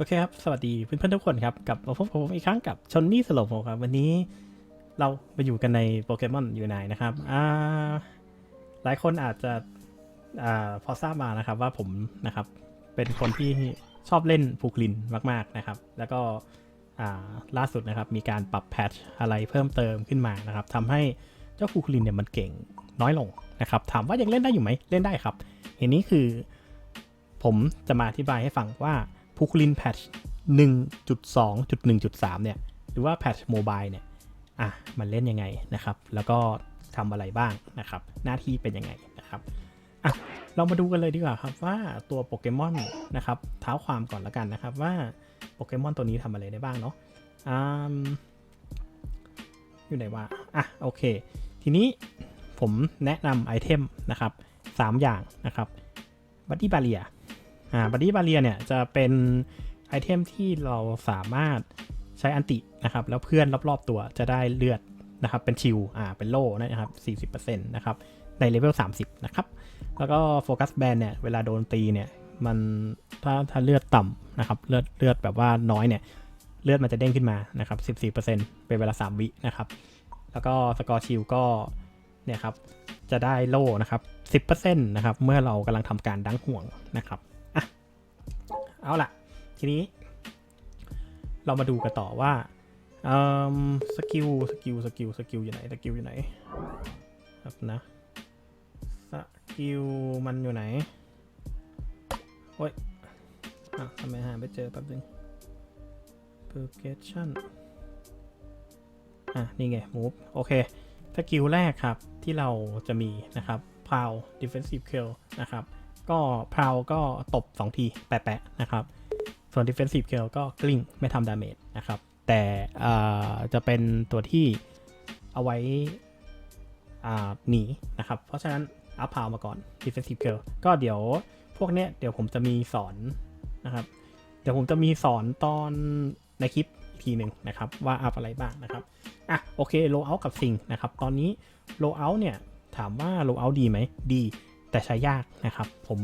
โอเคครับ สวัสดีเพื่อนๆทุกคนครับ กลับมาพบกับผมอีกครั้งกับชนนี่สโลโมครับ วันนี้เรามาอยู่กันในโปเกมอนยูไนนะครับอ่าหลายคนอาจจะอ่าพอทราบมานะครับว่าผมนะครับ เป็นคนที่ชอบเล่นพูคลินมาก ๆนะครับ แล้วก็อ่าล่าสุดนะครับ มีการปรับแพทชอะไรเพิ่มเติมขึ้นมานะครับทำให้เจ้าพูคลินเนี่ยมันเก่งน้อยลงนะครับ ถามว่ายังเล่นได้อยู่ไหมเล่นได้ครับเห็นนี้คือ ผมจะมาอธิบายให้ฟังว่า พูคลินแพทช1.2.1.3 เนี่ย หรือว่าแพทชโมบายเนี่ย อะ มันเล่นยังไงนะครับ แล้วก็ทำอะไรบ้างนะครับ หน้าที่เป็นยังไงนะครับอะเรามาดูกันเลยดีกว่าครับว่าตัวโปเกมอนนะครับเท้าความก่อนแล้วกันนะครับว่าโปเกมอนตัวนี้ทำอะไรได้บ้างเนาะอ่าอยู่ไหนวะอะโอเค ทีนี้ผมแนะนำไอเทมนะครับ 3 อย่างนะครับบัดดี้บาเรีย อ่าบัดดี้บาเรียเนี่ยจะเป็นไอเทมที่เราสามารถใช้อันตินะครับ แล้วเพื่อนรอบๆตัวจะได้เลือดนะครับเป็นชิลอ่าเป็นโล่นะครับ40%นะครับในเลเวล30 นะครับ แล้วก็โฟกัสแบนเนี่ย เวลาโดนตีเนี่ย มันถ้าถ้าเลือดต่ำนะครับ เลือดเลือดแบบว่าน้อยเนี่ย เลือดมันจะเด้งขึ้นมานะครับ 14%เป็นเวลา 3 วินะครับ แล้วก็สกอร์ชิลก็ เนี่ยครับ จะได้โล่นะครับ 10%นะครับ เมื่อเรากำลังทำการดังห่วงนะครับ เอาล่ะ ทีนี้ เรามาดูกันต่อว่าสกิลสกิลสกิลสกิลอยู่ไหนสกิลอยู่ไหนครับนะสกิลมันอยู่ไหนโอ้ยอะทำไมหาไม่เจอแป๊บนึง progression อะ นี่ไง move โอเคสกิลแรกครับ ที่เราจะมีนะครับ pow defensive kill นะครับ ก็พราวก็ตบ 2 ทีแปะๆนะครับ ส่วน defensive kill ก็กลิ้งไม่ทำดาเมจนะครับ แต่จะเป็นตัวที่เอาไว้หนีนะครับ เพราะฉะนั้นอัพพาวมาก่อน defensive kill ก็เดี๋ยวพวกเนี้ยเดี๋ยวผมจะมีสอนนะครับ เดี๋ยวผมจะมีสอนตอนในคลิปทีหนึ่งนะครับ ว่าอัพอะไรบ้างนะครับ อะโอเคโลเอากับซิงนะครับ ตอนนี้โลเอาเนี่ยถามว่าโลเอาดีไหมดี แต่ใช้ยากนะครับ ผม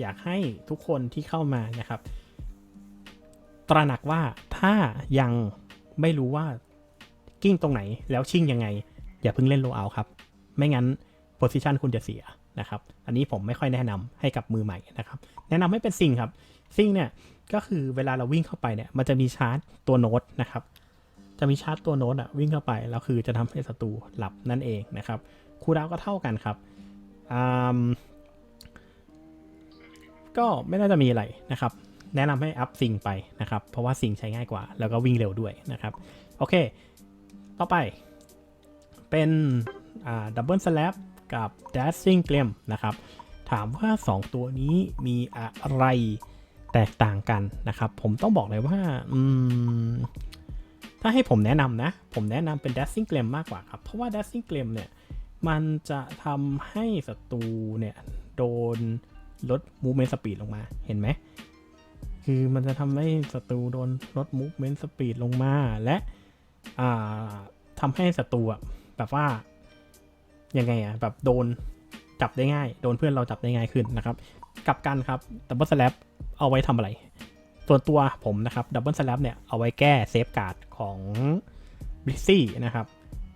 อยากให้ทุกคนที่เข้ามานะครับ ตระหนักว่าถ้ายังไม่รู้ว่ากิ้งตรงไหนแล้วชิ่งยังไง อย่าเพิ่งเล่นโลเอาครับ ไม่งั้นโพซิชันคุณจะเสียนะครับ อันนี้ผมไม่ค่อยแนะนำให้กับมือใหม่นะครับ แนะนำให้เป็นซิงครับ ซิงเนี่ยก็คือเวลาเราวิ่งเข้าไปเนี่ยมันจะมีชาร์จตัวโน้ตนะครับ จะมีชาร์จตัวโน้ตอะวิ่งเข้าไปแล้วคือจะทำให้ศัตรูหลับนั่นเองนะครับคูดาวก็เท่ากันครับ ก็ไม่น่าจะมีอะไรนะครับ แนะนำให้อัพซิงไปนะครับ เพราะว่าซิงใช้ง่ายกว่า แล้วก็วิ่งเร็วด้วยนะครับ โอเค ต่อไป เป็นดับเบิลสแลปกับดัซซิงเกลมนะครับ ถามว่า 2 ตัวนี้มีอะไรแตกต่างกันนะครับ ผมต้องบอกเลยว่าถ้าให้ผมแนะนำนะ ผมแนะนำเป็น Dashing Gleam มากกว่าครับ เพราะว่า Dashing Gleam เนี่ย มันจะทำให้ศัตรูเนี่ยโดนลด movement speed ลงมา เห็นไหม คือมันจะทำให้ศัตรูโดนลด movement speed ลงมา และทำให้ศัตรูแบบว่า ยังไงอะแบบโดนจับได้ง่าย โดนเพื่อนเราจับได้ง่ายขึ้นนะครับกับกันครับ Double Slap เอาไว้ทำอะไร ส่วนตัวผมนะครับ Double Slap เนี่ยเอาไว้แก้เซฟการ์ดของบิซี่นะครับ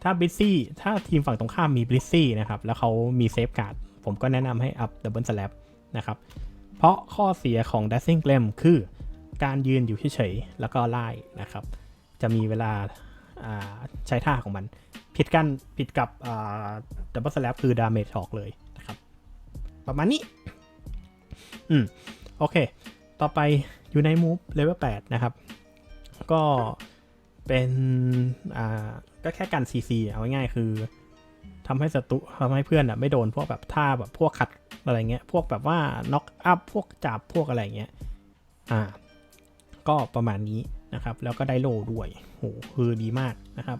ถ้าบ l ิ z ซี่ถ้าทีมฝั่งตรงข้ามมีบ l ิ z ซี่นะครับ แล้วเขามีเซฟการ์ดผมก็แนะนำให้อัพ Double Slap นะครับ เพราะข้อเสียของ Dashing Gleam คือการยืนอยู่เฉยๆแล้วก็ไล่นะครับ จะมีเวลาใช้ท่าของมัน ผิดกันผิดกับ Double Slap คือ Damage ออกเลยนะครับ ประมาณนี้ อืม โอเค ต่อไปอยู่ใน Move Level 8นะครับ ก็ เป็นอ่าก็แค่กัน CC เอาง่ายๆคือทำให้ศัตรูทำให้เพื่อนอะไม่โดนพวกแบบท่าแบบพวกขัดอะไรเงี้ย พวกแบบว่าน็อกอัพพวกจับพวกอะไรเงี้ย อ่า ก็ประมาณนี้นะครับ แล้วก็ได้โลด้วยโหคือดีมากนะครับ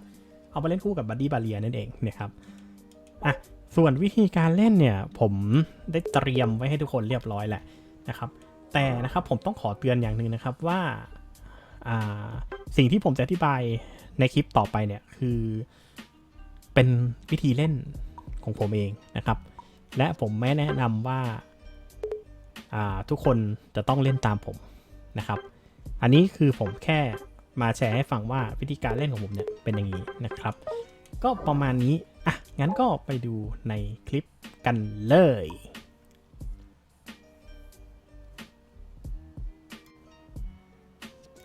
เอาไปเล่นคู่กับบัดดี้บาเลียนั่นเองนะครับอะส่วนวิธีการเล่นเนี่ย ผมได้เตรียมไว้ให้ทุกคนเรียบร้อยแหละนะครับ แต่นะครับผมต้องขอเตือนอย่างหนึ่งนะครับว่าอ่า สิ่งที่ผมจะอธิบายในคลิปต่อไปเนี่ยคือ เป็นวิธีเล่นของผมเองนะครับ และผมไม่แนะนำว่าทุกคนจะต้องเล่นตามผมนะครับ อันนี้คือผมแค่มาแชร์ให้ฟังว่าวิธีการเล่นของผมเนี่ยเป็นอย่างนี้นะครับ ก็ประมาณนี้อะงั้นก็ไปดูในคลิปกันเลย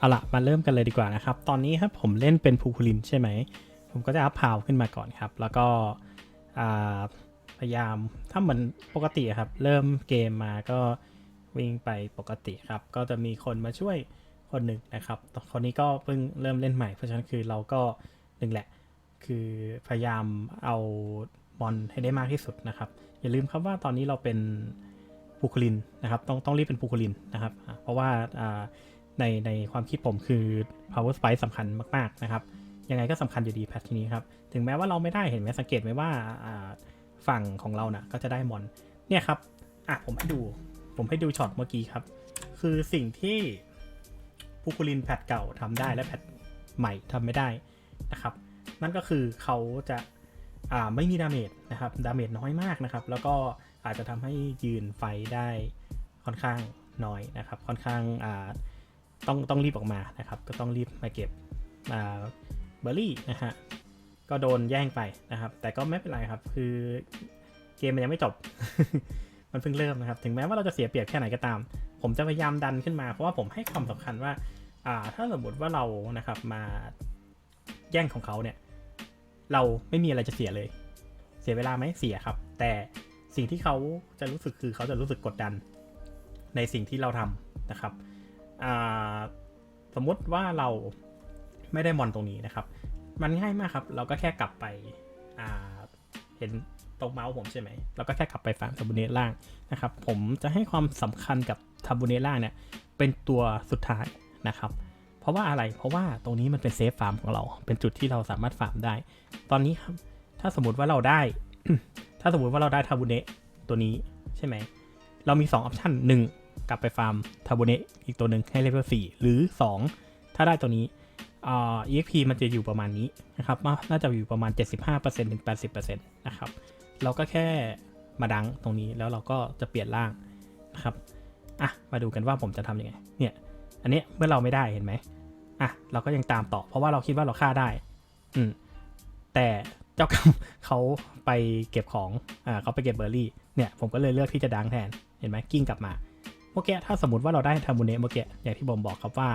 เอาละมาเริ่มกันเลยดีกว่านะครับ ตอนนี้ครับผมเล่นเป็นภูคุลินใช่ไหม ผมก็จะอัพพาวขึ้นมาก่อนครับ แล้วก็พยายามถ้าเหมือนปกติครับ เริ่มเกมมาก็วิ่งไปปกติครับ ก็จะมีคนมาช่วยคนหนึ่งนะครับคนนี้ก็เพิ่งเริ่มเล่นใหม่ เพราะฉะนั้นคือเราก็หนึ่งแหละ คือพยายามเอาบอลให้ได้มากที่สุดนะครับ อย่าลืมครับว่าตอนนี้เราเป็นภูคุลินนะครับ ต้องต้องรีบเป็นภูคุลินนะครับ เพราะว่า ในในความคิดผมคือ power spike สำคัญมาก ๆ นะครับ ยังไงก็สำคัญอยู่ดีแพททีนี้ครับ ถึงแม้ว่าเราไม่ได้เห็นไหมสังเกตไหมว่าฝั่งของเรานะ่ะก็จะได้มอน เนี่ยครับ อะ ผมให้ดู ผมให้ดูช็อตเมื่อกี้ครับ คือสิ่งที่ภูคุลินแพทเก่าทำได้และแพทใหม่ทำไม่ได้นะครับ นั่นก็คือเขาจะอ่าไม่มีดาเมจนะครับ ดาเมจน้อยมากนะครับ แล้วก็อาจจะทำให้ยืนไฟได้ค่อนข้างน้อยนะครับ ค่อนข้างอ่า ต้องต้องรีบออกมานะครับ ก็ต้องรีบมาเก็บเบอร์รี่นะฮะก็โดนแย่งไปนะครับ แต่ก็ไม่เป็นไรครับ คือเกมมันยังไม่จบ มันเพิ่งเริ่มนะครับ ถึงแม้ว่าเราจะเสียเปรียบแค่ไหนก็ตาม ผมจะพยายามดันขึ้นมา เพราะว่าผมให้ความสำคัญว่า อ่า ถ้าสมมติว่าเรา นะครับ มาแย่งของเขาเนี่ย เราไม่มีอะไรจะเสียเลย เสียเวลาไหมเสียครับ แต่สิ่งที่เขาจะรู้สึกคือเขาจะรู้สึกกดดัน ในสิ่งที่เราทำนะครับ สมมติว่าเราไม่ได้มอนตรงนี้นะครับ มันง่ายมากครับ เราก็แค่กลับไปเห็นตรงเมาส์ผมใช่ไหมเราก็แค่กลับไปฟาร์มทับูเนตล่างนะครับ ผมจะให้ความสำคัญกับทับูเนตล่างเนี่ยเป็นตัวสุดท้ายนะครับ เพราะว่าอะไร เพราะว่าตรงนี้มันเป็นเซฟฟาร์มของเรา เป็นจุดที่เราสามารถฟาร์มได้ ตอนนี้ครับ ถ้าสมมติว่าเราได้ ถ้าสมมติว่าเราได้ทาบูเนะตัวนี้ใช่ไหม เรามี2ออปชัน1 กลับไปฟาร์มทาบูเนะอีกตัวหนึ่งให้เลเวล4หรือ 2 ถ้าได้ตัวนี้เอ่า EXP มันจะอยู่ประมาณนี้นะครับ น่าจะอยู่ประมาณ 75%ถึง 80%นะครับ เราก็แค่มาดังตรงนี้แล้วเราก็จะเปลี่ยนร่างนะครับ อะ มาดูกันว่าผมจะทำยังไง เนี่ย อันนี้เมื่อเราไม่ได้เห็นไหมอะ เราก็ยังตามต่อ เพราะว่าเราคิดว่าเราฆ่าได้ อืม แต่เจ้ากรรมเขาไปเก็บของ อ่าเขาไปเก็บเบอร์รี่ เนี่ย ผมก็เลยเลือกที่จะดังแทน เห็นไหมกิ้งกลับมา เมื่อกี้ถ้าสมมติว่าเราได้ทามูเนะเมื่อกี้อย่างที่ผมบอกครับว่า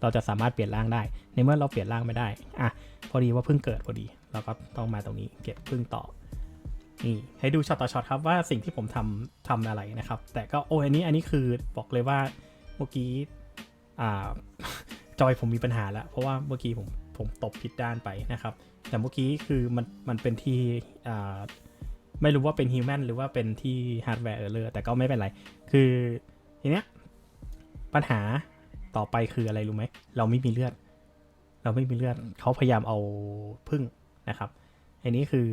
เราจะสามารถเปลี่ยนร่างได้ ในเมื่อเราเปลี่ยนร่างไม่ได้อะพอดีว่าเพิ่งเกิดพอดี เราก็ต้องมาตรงนี้เก็บพึ่งต่อนี่ให้ดูช็อตต่อช็อตครับว่าสิ่งที่ผมทำทำอะไรนะครับ แต่ก็โอ้อันนี้อันนี้คือบอกเลยว่าเมื่อกี้อ่าจอยผมมีปัญหาแล้วเพราะว่าเมื่อกี้ผมผมตบผิดด้านไปนะครับ แต่เมื่อกี้คือมันมันเป็นที่อ่าไม่รู้ว่าเป็นฮิวแมนหรือว่าเป็นที่ฮาร์ดแวร์เออร์เลอร์แต่ก็ไม่เป็นไร คือ ทีเนี้ยปัญหาต่อไปคืออะไรรู้ไหม เราไม่มีเลือด เราไม่มีเลือด เขาพยายามเอาพึ่งนะครับ อันนี้คือ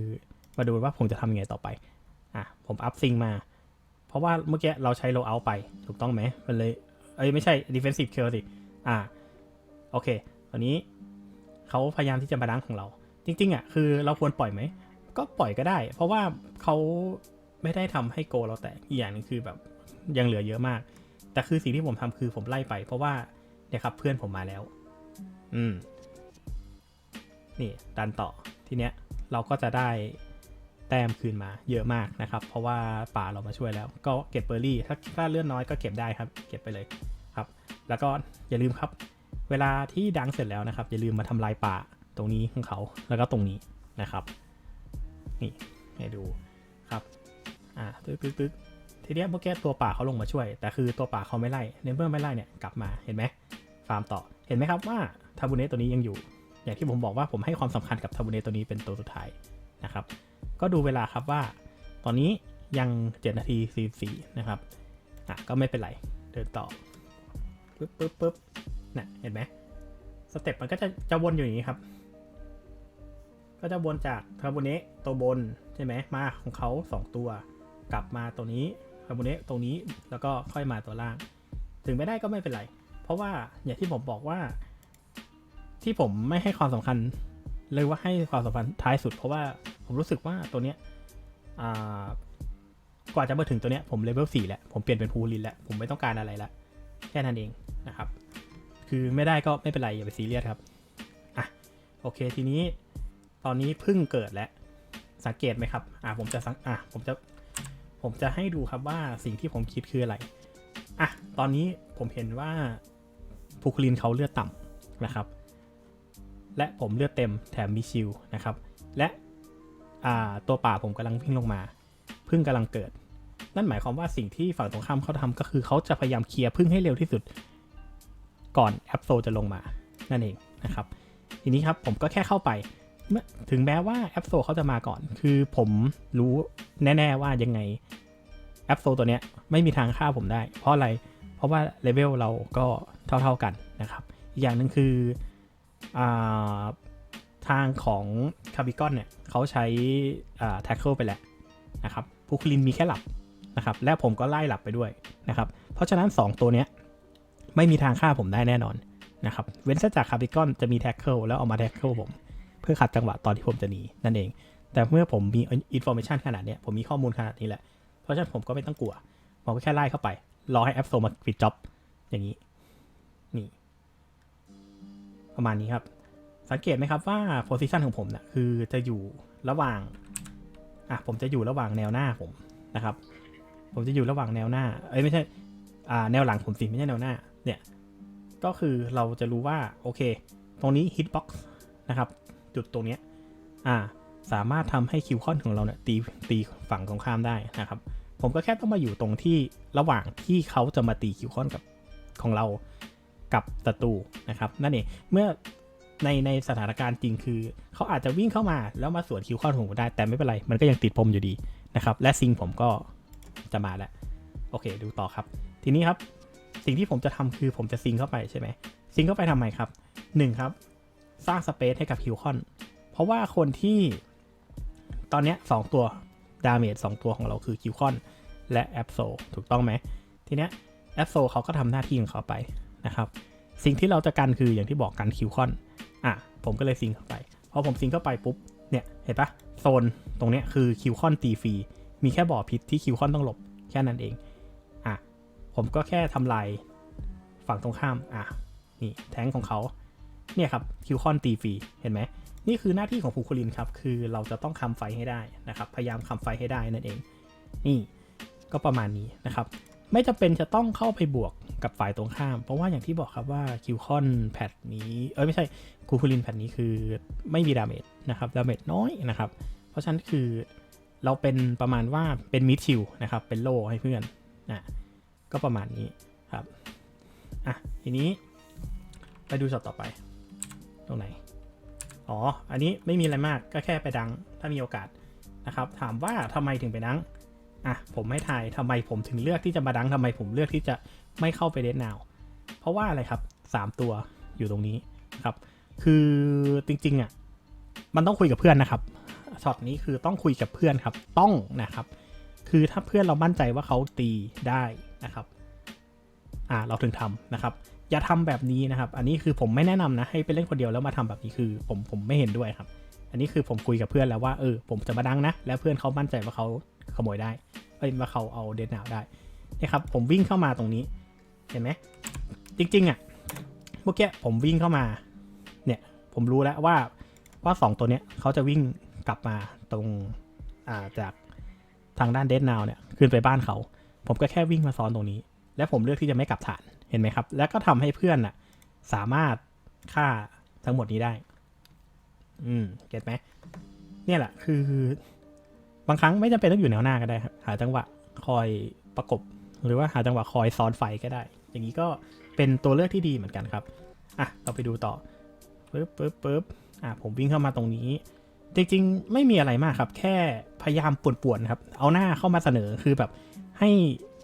มาดูว่าผมจะทำยังไงต่อไป อะ ผมอัพซิงมา เพราะว่าเมื่อกี้เราใช้โลเอาไป ถูกต้องไหม มันเลย เอ้ยไม่ใช่ defensive kill สิ อะ โอเค ตอนนี้เขาพยายามที่จะมาดังของเรา จริง ๆ อะ คือเราควรปล่อยไหม ก็ปล่อยก็ได้ เพราะว่าเขาไม่ได้ทำให้โกเราแตกอีกอย่างหนึงคือแบบยังเหลือเยอะมาก แต่คือสิ่งที่ผมทำคือผมไล่ไป เพราะว่าเนี่ยครับเพื่อนผมมาแล้ว อืม นี่ดันต่อทีเนี้ยเราก็จะได้แต้มคืนมาเยอะมากนะครับ เพราะว่าป่าเรามาช่วยแล้ว ก็เก็บเบอร์รี่ ถ้าถ้าเลื่อนน้อยก็เก็บได้ครับ เก็บไปเลยครับ แล้วก็อย่าลืมครับ เวลาที่ดังเสร็จแล้วนะครับ อย่าลืมมาทำลายป่าตรงนี้ของเขา แล้วก็ตรงนี้นะครับ นี่ให้ดูครับ อ่าตึ๊กตึ๊กตึ๊ก ทีเนี้ยเมื่อกี้ตัวป่าเขาลงมาช่วย แต่คือตัวป่าเขาไม่ไล่ในเมื่อไม่ไล่เนี่ยกลับมาเห็นไหมฟาร์มต่อเห็นไหมครับว่าทาบูเนตตัวนี้ยังอยู่ อย่างที่ผมบอกว่าผมให้ความสำคัญกับทาบูเนตตัวนี้เป็นตัวสุดท้ายนะครับ ก็ดูเวลาครับว่า ตอนนี้ยัง 7 นาที 44 นะครับอะก็ไม่เป็นไร เดินต่อปึ๊บปึ๊บปึ๊บน่ะเห็นไหมสเต็ปมันก็จะจะวนอยู่อย่างนี้ครับ ก็จะวนจากคาร์โบเนตตัวบนใช่ไหมมาของเขา 2 ตัว กลับมาตัวนี้ คาโบเนตตรงนี้แล้วก็ค่อยมาตัวล่าง ถึงไม่ได้ก็ไม่เป็นไร เพราะว่าอย่างที่ผมบอกว่า ที่ผมไม่ให้ความสำคัญ เลยว่าให้ความสำคัญท้ายสุด เพราะว่าผมรู้สึกว่าตัวเนี้ยอ่ากว่าจะมาถึงตัวเนี้ยผมเลเวลสี่แล้ว ผมเปลี่ยนเป็นพูลินแล้ว ผมไม่ต้องการอะไรละแค่นั้นเองนะครับคคือไม่ได้ก็ไม่เป็นไรอย่าไปซีเรียสครับอะโอเคทีนี้ตอนนี้เพิ่งเกิดแล้วสังเกตไหมครับ อะผมจะสังอะผมจะ ผมจะให้ดูครับว่าสิ่งที่ผมคิดคืออะไร อะ ตอนนี้ผมเห็นว่าภูคลินเขาเลือดต่ำนะครับ และผมเลือดเต็มแถมมีชิลนะครับ และอ่าตัวป่าผมกำลังวิ่งลงมาพึ่งกำลังเกิด นั่นหมายความว่าสิ่งที่ฝั่งตรงข้ามเขาทำก็คือเขาจะพยายามเคลียร์พึ่งให้เร็วที่สุด ก่อนแอปโซจะลงมานั่นเองนะครับ ทีนี้ครับผมก็แค่เข้าไป ถึงแม้ว่าแอปโซเขาจะมาก่อน คือผมรู้แน่ ๆ ว่ายังไงแอปโซตัวเนี้ยไม่มีทางฆ่าผมได้ เพราะอะไร เพราะว่าเลเวลเราก็เท่า ๆกันนะครับอีกอย่างหนึ่งคืออาทางของคาบิกอนเนี่ยเขาใช้แท็กเกิลไปแล้วนะครับพูคลินมีแค่หลับนะครับ และผมก็ไล่หลับไปด้วยนะครับ เพราะฉะนั้น 2 ตัวเนี้ยไม่มีทางฆ่าผมได้แน่นอนนะครับ เว้นแต่จากคาบิกอนจะมีแท็กเกิลแล้วเอามาแท็กเกิลผม เพื่อขัดจังหวะตอนที่ผมจะหนีนั่นเอง แต่เมื่อผมมีอินโฟ a t ชันขนาดเนี้ยผมมีข้อมูลขนาดนี้แหละ เพราะฉะนั้นผมก็ไม่ต้องกลัวผมก็แค่ไล่เข้าไป รอให้แอปโซมาปิดจ็อบอย่างนี้ นี่ ประมาณนี้ครับ สังเกตไหมครับว่าโพซิชันของผมเนี่ยคือจะอยู่ระหว่างอะผมจะอยู่ระหว่างแนวหน้าผมนะครับ ผมจะอยู่ระหว่างแนวหน้า เอ้ยไม่ใช่อ่าแนวหลังผมสิไม่ใช่แนวหน้า เนี่ย ก็คือเราจะรู้ว่าโอเค ตรงนี้ฮิตบ็อกซ์นะครับ จุดตรงนี้อ่าสามารถทำให้คิวคอนของเราเนี่ยตีตีฝั่งตรงข้ามได้นะครับ ผมก็แค่ต้องมาอยู่ตรงที่ระหว่างที่เขาจะมาตีคิวคอนกับของเรากับศัตรูนะครับนั่นเองเมื่อในในสถานการณ์จริงคือ เขาอาจจะวิ่งเข้ามาแล้วมาสวนคิวคอนของผมได้ แต่ไม่เป็นไร มันก็ยังติดผมอยู่ดีนะครับ และซิงผมก็จะมาแล้ว โอเค ดูต่อครับ ทีนี้ครับ สิ่งที่ผมจะทำคือผมจะซิงเข้าไปใช่ไหมซิงเข้าไปทำไมครับหนึ่งครับ สร้างสเปซให้กับคิวคอน เพราะว่าคนที่ตอนนี้สองตัวดาเมจสองตัวของเราคือคิวคอนและแอปโซถูกต้องไหม ทีเนี้ยแอปโซเขาก็ทำหน้าที่ของเขาไปนะครับ สิ่งที่เราจะกันคืออย่างที่บอกกันคิวคอนอะผมก็เลยซิงเข้าไปพอผมซิงเข้าไปปุ๊บเนี่ยเห็นปะโซนตรงเนี้ยคือคิวคอนตีฟรีมีแค่บ่อพิษที่คิวคอนต้องหลบแค่นั้นเองอะผมก็แค่ทำลายฝั่งตรงข้ามอะนี่แทงของเขา เนี่ยครับคิวคอนตีฟรีเห็นไหมนี่คือหน้าที่ของฟูคูลินครับ คือเราจะต้องคำไฟให้ได้นะครับ พยายามคำไฟให้ได้นั่นเอง นี่ก็ประมาณนี้นะครับ ไม่จำเป็นจะต้องเข้าไปบวกกับฝ่ายตรงข้าม เพราะว่าอย่างที่บอกครับว่าคิวคอนแพทนี้ เอ้ยไม่ใช่คูคูลินแพทนี้คือไม่มีดาเมจนะครับ ดาเมจน้อยนะครับ เพราะฉะนั้นคือเราเป็นประมาณว่าเป็นมิดชิลนะครับ เป็นโลให้เพื่อนนะก็ประมาณนี้ครับ อะ ทีนี้ไปดูช็อตต่อไป รงไหน อ๋อ อันนี้ไม่มีอะไรมากก็แค่ไปดังถ้ามีโอกาสนะครับ ถามว่าทำไมถึงไปดังอะผมไม่ทายทำไมผมถึงเลือกที่จะมาดังทำไมผมเลือกที่จะไม่เข้าไปเดนนาวเพราะว่าอะไรครับ 3 ตัวอยู่ตรงนี้ครับ คือจริงๆอะมันต้องคุยกับเพื่อนนะครับช็อตนี้คือต้องคุยกับเพื่อนครับ ต้องนะครับ คือถ้าเพื่อนเรามั่นใจว่าเขาตีได้นะครับ อ่า เราถึงทำนะครับ อย่าทำแบบนี้นะครับ อันนี้คือผมไม่แนะนำนะให้ไปเล่นคนเดียวแล้วมาทำแบบนี้คือ ผมผมไม่เห็นด้วยครับ อันนี้คือผมคุยกับเพื่อนแล้วว่าเออผมจะมาดังนะ แล้วเพื่อนเขามั่นใจว่าเขาขโมยได้เอ้ยว่าเขาเอาเดนนาวได้นี่ครับผมวิ่งเข้ามาตรงนี้เห็นไหมจริงๆอะเมื่อกี้ผมวิ่งเข้ามาเนี่ยผมรู้แล้วว่าว่าสองตัวเนี้ยเขาจะวิ่งกลับมาตรงอ่าจากทางด้านเดนนาวเนี่ยขึ้นไปบ้านเขา ผมก็แค่วิ่งมาซ้อนตรงนี้ และผมเลือกที่จะไม่กลับฐาน เห็นไหมครับ แล้วก็ทำให้เพื่อนน่ะสามารถฆ่าทั้งหมดนี้ได้ อืม เก็ตไหม เนี่ยแหละ คือบางครั้งไม่จำเป็นต้องอยู่แนวหน้าก็ได้ครับ หาจังหวะคอยประกบ หรือว่าหาจังหวะคอยซ้อนไฟก็ได้ อย่างนี้ก็เป็นตัวเลือกที่ดีเหมือนกันครับ อะ เราไปดูต่อปึ๊บปึ๊บปึ๊บอะ ผมวิ่งเข้ามาตรงนี้ จริงๆ ไม่มีอะไรมากครับ แค่พยายามป่วนๆครับ เอาหน้าเข้ามาเสนอ คือแบบให้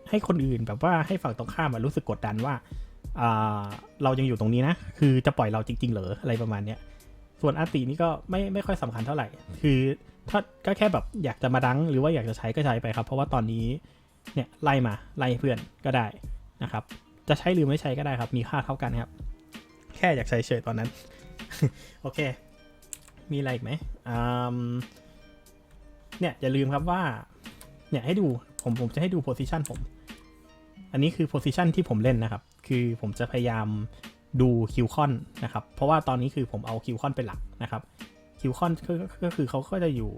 ให้คนอื่นแบบว่าให้ฝั่งตรงข้ามรู้สึกกดดันว่าเรายังอยู่ตรงนี้นะ คือจะปล่อยเราจริง ๆ เหรออะไรประมาณเนี้ยส่วนอาร์ตินี่ก็ไม่ไม่ค่อยสำคัญเท่าไหร่ คือถ้าก็แค่แบบอยากจะมาดังหรือว่าอยากจะใช้ก็ใช้ไปครับ เพราะว่าตอนนี้เนี่ยไล่มาไล่เพื่อนก็ได้นะครับ จะใช้หรือไม่ใช้ก็ได้ครับ มีค่าเท่ากันครับ แค่อยากใช้เฉยตอนนั้น โอเค มีอะไรอีกไหมอืมเนี่ยอย่าลืมครับว่าเนี่ยให้ดูผมผมจะให้ดูโพซิชันผม อันนี้คือโพซิชันที่ผมเล่นนะครับ คือผมจะพยายามดูคิวคอนนะครับ เพราะว่าตอนนี้คือผมเอาคิวคอนเป็นหลักนะครับคิวคอนก็คือเขาก็จะอยู่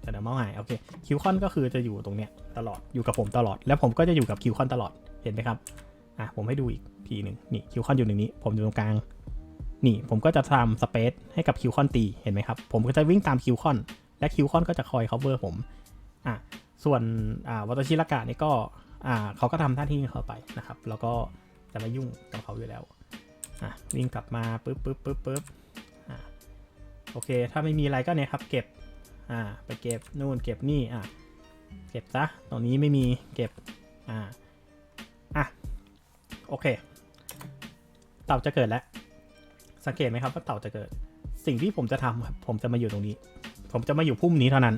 แต่เดี๋ยวเมาส์หายโอเคคิวคอนก็คือจะอยู่ตรงเนี้ยตลอดอยู่กับผมตลอด แล้วผมก็จะอยู่กับคิวคอนตลอดเห็นไหมครับอะผมให้ดูอีกทีหนึ่งนี่คิวคอนอยู่ตรงนี้ ผมอยู่ตรงกลางนี่ผมก็จะทำสเปซให้กับคิวคอนตีเห็นไหมครับ ผมก็จะวิ่งตามคิวคอนและคิวคอนก็จะคอย cover ผมอะส่วนอ่าวัตชิรากะนี่ก็ อ่าเขาก็ทำหน้าที่ของเขาไปนะครับ แล้วก็จะไม่ยุ่งกับเขาอยู่แล้วอะวิ่งกลับมาปึ๊บปึ๊บปึ๊บปึ๊บอ่าโอเค ถ้าไม่มีอะไรก็เนี่ยครับเก็บอ่าไปเก็บนู่นเก็บนี่อะเก็บซะตรงนี้ไม่มีเก็บอ่าอะโอเค เต่าจะเกิดแล้ว สังเกตไหมครับว่าเต่าจะเกิด สิ่งที่ผมจะทำครับผมจะมาอยู่ตรงนี้ ผมจะมาอยู่พุ่มนี้เท่านั้น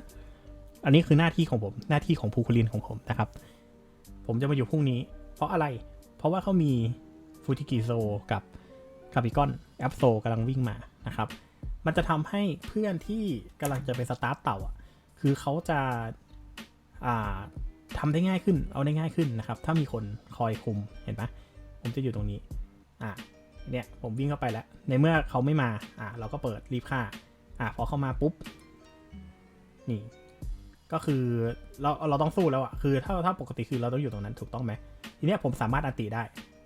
อันนี้คือหน้าที่ของผมหน้าที่ของภูคุลินของผมนะครับ ผมจะมาอยู่พุ่งนี้ เพราะอะไร เพราะว่าเขามีฟูจิกิโซกับคาบิกอนแอปโซกำลังวิ่งมานะครับ มันจะทำให้เพื่อนที่กำลังจะไปสตาร์ตเต่าอะ คือเขาจะาทำได้ง่ายขึ้น เอาได้ง่ายขึ้นนะครับ ถ้ามีคนคอยคุม เห็นปะผมจะอยู่ตรงนี้ อ่าเนี่ย ผมวิ่งเข้าไปแล้ว ในเมื่อเขาไม่มา อ่าเราก็เปิดรีบฆ่า อ่าพอเข้ามาปุ๊บ นี่ ก็คือเราเราต้องสู้แล้วอะคือถ้าถ้าปกติคือเราต้องอยู่ตรงนั้นถูกต้องไหมทีเนี้ยผมสามารถอัติได้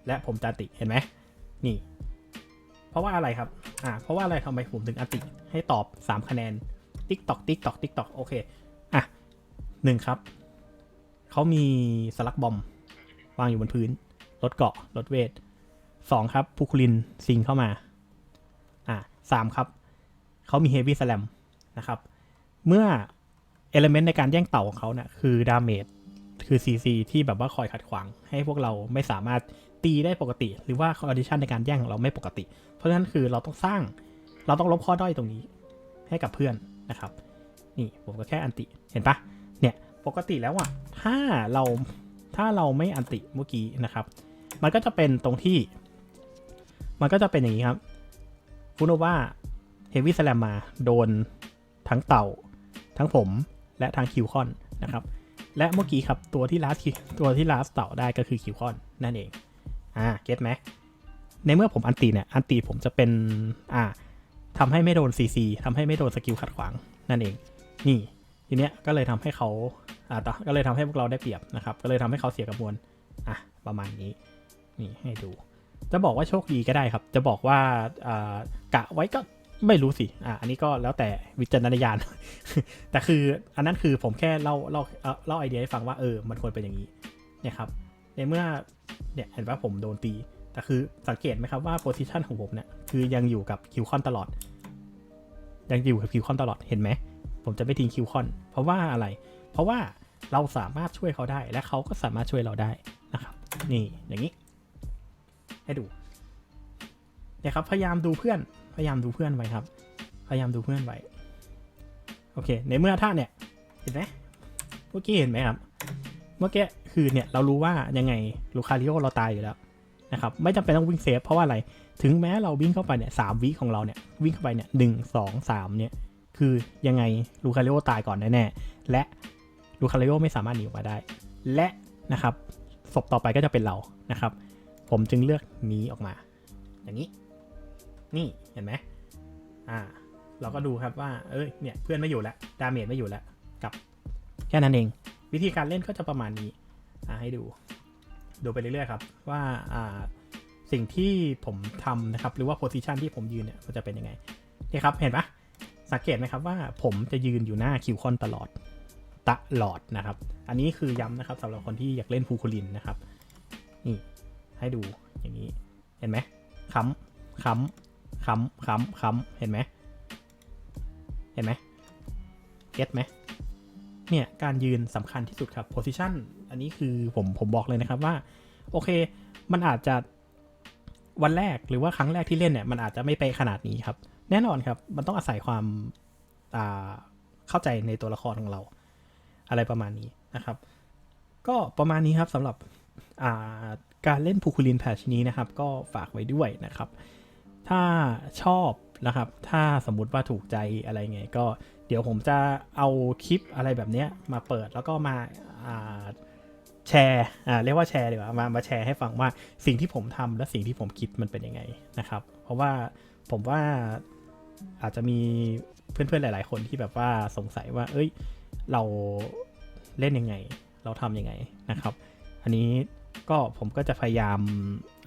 และผมจะติเห็นไหมนี่ เพราะว่าอะไรครับอ่าเพราะว่าอะไรทำไมผมถึงอัติให้ตอบ 3 คะแนนติ๊กตอกติ๊กตอกติ๊กตอกโอเคอะหนึ่งครับเขามีสลักบอมวางอยู่บนพื้นลดเกาะลดเวทสองครับพูคุลินซิงเข้ามาอ่าสามครับเขามีเฮฟวี่สแลมนะครับ เมื่อ เอลเมนต์ในการแย่งเต่าของเขาเนี่ยคือดาเมจคือ CC ที่แบบว่าคอยขัดขวาง ให้พวกเราไม่สามารถตีได้ปกติ หรือว่าคอ n d i t i o n ในการแย่งของเราไม่ปกติ เพราะฉะนั้นคือเราต้องสร้างเราต้องลบข้อด้อยตรงนี้ให้กับเพื่อนนะครับ นี่ผมก็แค่อันติเห็นปะเนี่ยปกติแล้วอะถ้าเราถ้าเราไม่อันติเมื่อกี้นะครับ มันก็จะเป็นตรงที่ มันก็จะเป็นอย่างนี้ครับฟูโนว่าเฮฟวี่สแลมมาโดนทั้งเต่า ทั้งผม และทางคิวคอนนะครับ และเมื่อกี้ครับตัวที่ลาสตัวที่ลาสเต่าได้ก็คือคิวคอนนั่นเอง อ่า เก็ตไหม ในเมื่อผมอันตีเนี่ย อันตีผมจะเป็น อ่าทำให้ไม่โดน CC ทำให้ไม่โดนสกิลขัดขวางนั่นเอง นี่ทีเนี้ยก็เลยทำให้เขาอ่าก็เลยทำให้พวกเราได้เปรียบนะครับ ก็เลยทำให้เขาเสียกระบวนอะ ประมาณนี้ นี่ให้ดู จะบอกว่าโชคดีก็ได้ครับ จะบอกว่าอ่ากะไว้ก็ ไม่รู้สิ อะ อันนี้ก็แล้วแต่วิจารณญาณ แต่คืออันนั้นคือผมแค่เล่าเล่าเอ่อเล่าไอเดียให้ฟังว่าเออ มันควรเป็นอย่างนี้ เนี่ยครับ ในเมื่อ เนี่ยเห็นว่าผมโดนตี แต่คือสังเกตไหมครับว่าโพซิชันของผมเนี่ย คือยังอยู่กับคิวคอนตลอด ยังอยู่กับคิวคอนตลอด เห็นไหม ผมจะไม่ทิ้งคิวคอน เพราะว่าอะไร เพราะว่าเราสามารถช่วยเขาได้ และเขาก็สามารถช่วยเราได้นะครับ นี่ อย่างนี้ ให้ดู เนี่ยครับ พยายามดูเพื่อน พยายามดูเพื่อนไว้ครับ พยายามดูเพื่อนไว้ โอเค ในเมื่อท่าเนี่ย เห็นไหมเมื่อกี้เห็นไหมครับ เมื่อกี้คือเนี่ยเรารู้ว่ายังไงลูคาริโอเราตายอยู่แล้วนะครับ ไม่จำเป็นต้องวิ่งเซฟเพราะว่าอะไร ถึงแม้เราวิ่งเข้าไปเนี่ยสามวิของเราเนี่ยวิ่งเข้าไปเนี่ยหนึ่งสองสามเนี่ยคือยังไงลูคาริโอตายก่อนแน่ๆและลูคาริโอไม่สามารถหนีออกมาได้ และนะครับศพต่อไปก็จะเป็นเรานะครับ ผมจึงเลือกหนีออกมา อย่างนี้ นี่เห็นไหมอ่า เราก็ดูครับว่า เอ้ย เนี่ย เพื่อนไม่อยู่แล้ว ดาเมจไม่อยู่แล้ว กับ แค่นั้นเอง วิธีการเล่นก็จะประมาณนี้ อ่า ให้ดู ดูไปเรื่อยๆครับ ว่า อ่า สิ่งที่ผมทำนะครับ หรือว่าโพซิชันที่ผมยืนเนี่ยมันจะเป็นยังไง นี่ครับ เห็นปะสังเกตไหมครับว่าผมจะยืนอยู่หน้าคิวคอนตลอด ตลอดนะครับ อันนี้คือย้ำนะครับสำหรับคนที่อยากเล่นพูคูลินนะครับ นี่ ให้ดูอย่างนี้ เห็นไหมค้ำค้ำ ค้ำค้ำค้ำเห็นไหมเห็นไหมเก็ตไหมเนี่ยการยืนสำคัญที่สุดครับ position อันนี้คือผมผมบอกเลยนะครับว่า โอเค มันอาจจะวันแรกหรือว่าครั้งแรกที่เล่นเนี่ยมันอาจจะไม่ไปขนาดนี้ครับ แน่นอนครับ มันต้องอาศัยความอ่าเข้าใจในตัวละครของเรา อะไรประมาณนี้นะครับ ก็ประมาณนี้ครับสำหรับอ่าการเล่นพูคูลินแพชนี้นะครับ ก็ฝากไว้ด้วยนะครับ ถ้าชอบนะครับ ถ้าสมมุติว่าถูกใจอะไรไงก็เดี๋ยวผมจะเอาคลิปอะไรแบบเนี้ยมาเปิดแล้วก็มาแชร์เรียกว่าแชร์ดีกว่ามามาแชร์ให้ฟังว่าสิ่งที่ผมทำและสิ่งที่ผมคิดมันเป็นยังไงนะครับ เพราะว่าผมว่าอาจจะมีเพื่อนๆหลาย ๆ คนที่แบบว่าสงสัยว่า เอ้ย เราเล่นยังไง เราทำยังไงนะครับ อันนี้ก็ผมก็จะพยายาม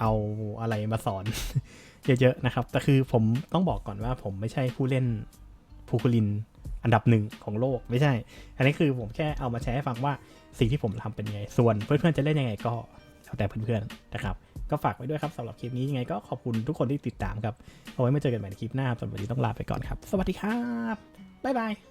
เอาอะไรมาสอน เยอะๆนะครับ แต่คือผมต้องบอกก่อนว่าผมไม่ใช่ผู้เล่นพูคูลินอันดับหนึ่งของโลกไม่ใช่ อันนี้คือผมแค่เอามาแชร์ให้ฟังว่าสิ่งที่ผมทำเป็นยังไง ส่วนเพื่อนๆจะเล่นยังไงก็แล้วแต่เพื่อนๆนะครับ ก็ฝากไว้ด้วยครับสำหรับคลิปนี้ยังไงก็ขอบคุณทุกคนที่ติดตามครับ เอาไว้มาเจอกันใหม่ในคลิปหน้าครับสำหรับวันนี้ต้องลาไปก่อนครับ สวัสดีครับ บ๊ายบาย